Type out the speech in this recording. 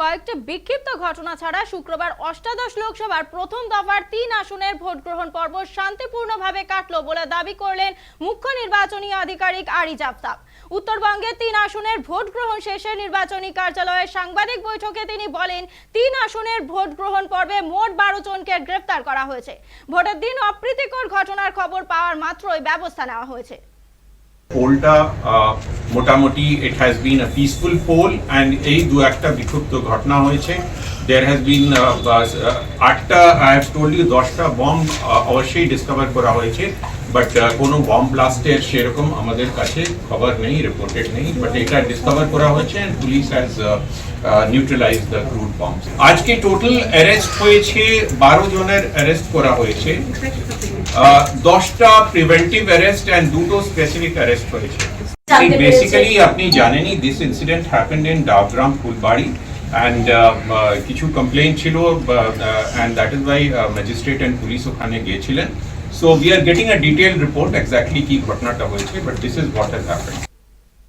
কয়েকটি বিক্ষিপ্ত ঘটনা ছাড়া শুক্রবার অষ্টাদশ লোকসভার প্রথম দফার তিন আসনের ভোট গ্রহণ পর্ব শান্তিপূর্ণভাবে কাটলো বলে দাবি করলেন মুখ্য নির্বাচনী আধিকারিক আরিজ আফতাব। উত্তরবঙ্গে তিন আসনের ভোট গ্রহণ শেষে নির্বাচনী কার্যালয়ের সাংবাদিক বৈঠকে তিনি বলেন, তিন আসনের ভোট গ্রহণ পর্বে মোট বারো জনকে গ্রেফতার করা হয়েছে। ভোটের দিন অপ্রীতিকর ঘটনার খবর পাওয়ার মাত্রই ব্যবস্থা নেওয়া হয়েছে। পোলটা মোটামুটি it has been peaceful poll and এই দু একটা বিক্ষুব্ধ ঘটনা হয়েছে। দেয়ার হ্যাজ বিন আটটা আই হ্যাভ টোল্ড ইউ দশটা বম্ব অবশ্যই ডিসকভার করা হয়েছে। বাট কোনো বম্ব ব্লাস্টের সেরকম আমাদের কাছে খবর নেই রিপোর্টেড নেই। বাট এটা ডিসকভার করা হয়েছে police has neutralize the crude bombs আজকে টোটাল অ্যারেস্ট হয়েছে, বারো জনের অ্যারেস্ট করা হয়েছে। দশটা প্রিভেন্টিভ অ্যারেস্ট অ্যান্ড দুটো স্পেসিফিক অ্যারেস্ট হয়েছে। বেসিক্যালি আপনি জানেনই this incident happened in Dabgram Phulbari and কিছু কমপ্লেন ছিল and that is by magistrate and police ওখানে গিয়েছিলেন। So we are getting a detail report exactly কি ঘটনাটা হয়েছে but this is what has happened